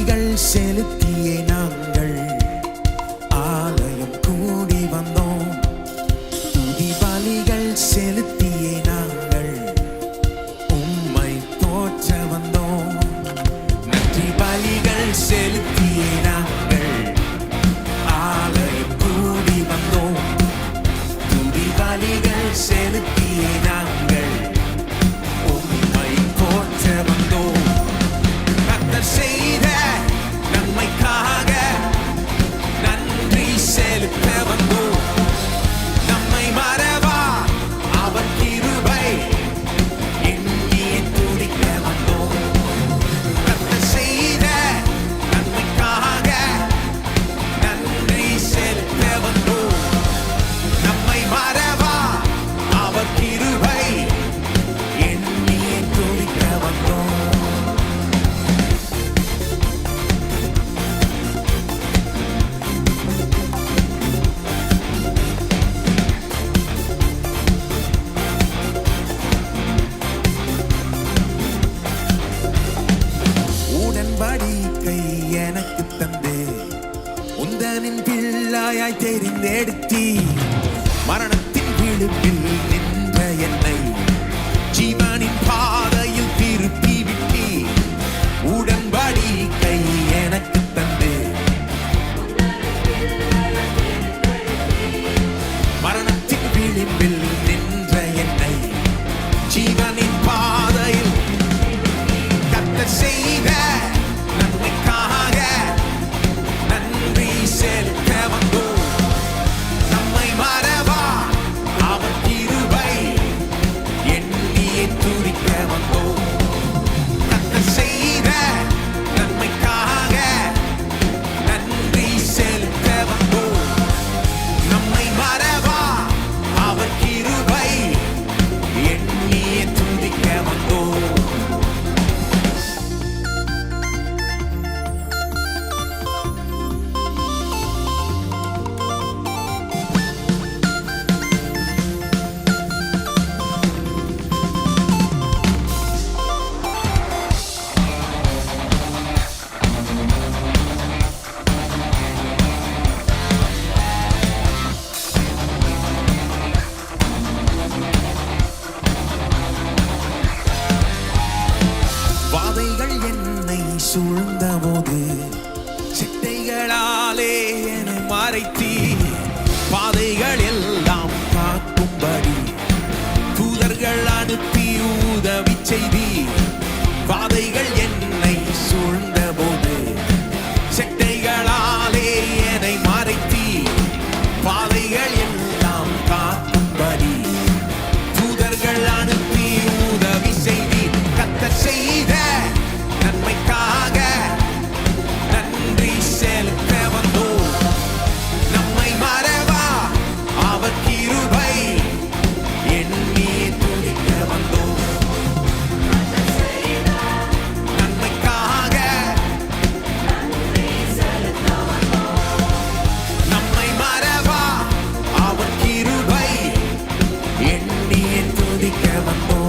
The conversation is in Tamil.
பலிகள் செலுத்திய நாங்கள். ஆலயம் கூடி வந்தோம். துதி பலிகள் செலுத்தி தாயாய் தெரிந்தெடுத்தி மரணத்தின் விழுப்பில் நின்ற என்னை. ஜீவானி நடத்தி பாதைகள் எல்லாம் காக்கும்படி. தூதர்கள் அனுப்பி உதவி செய்தி. келахом.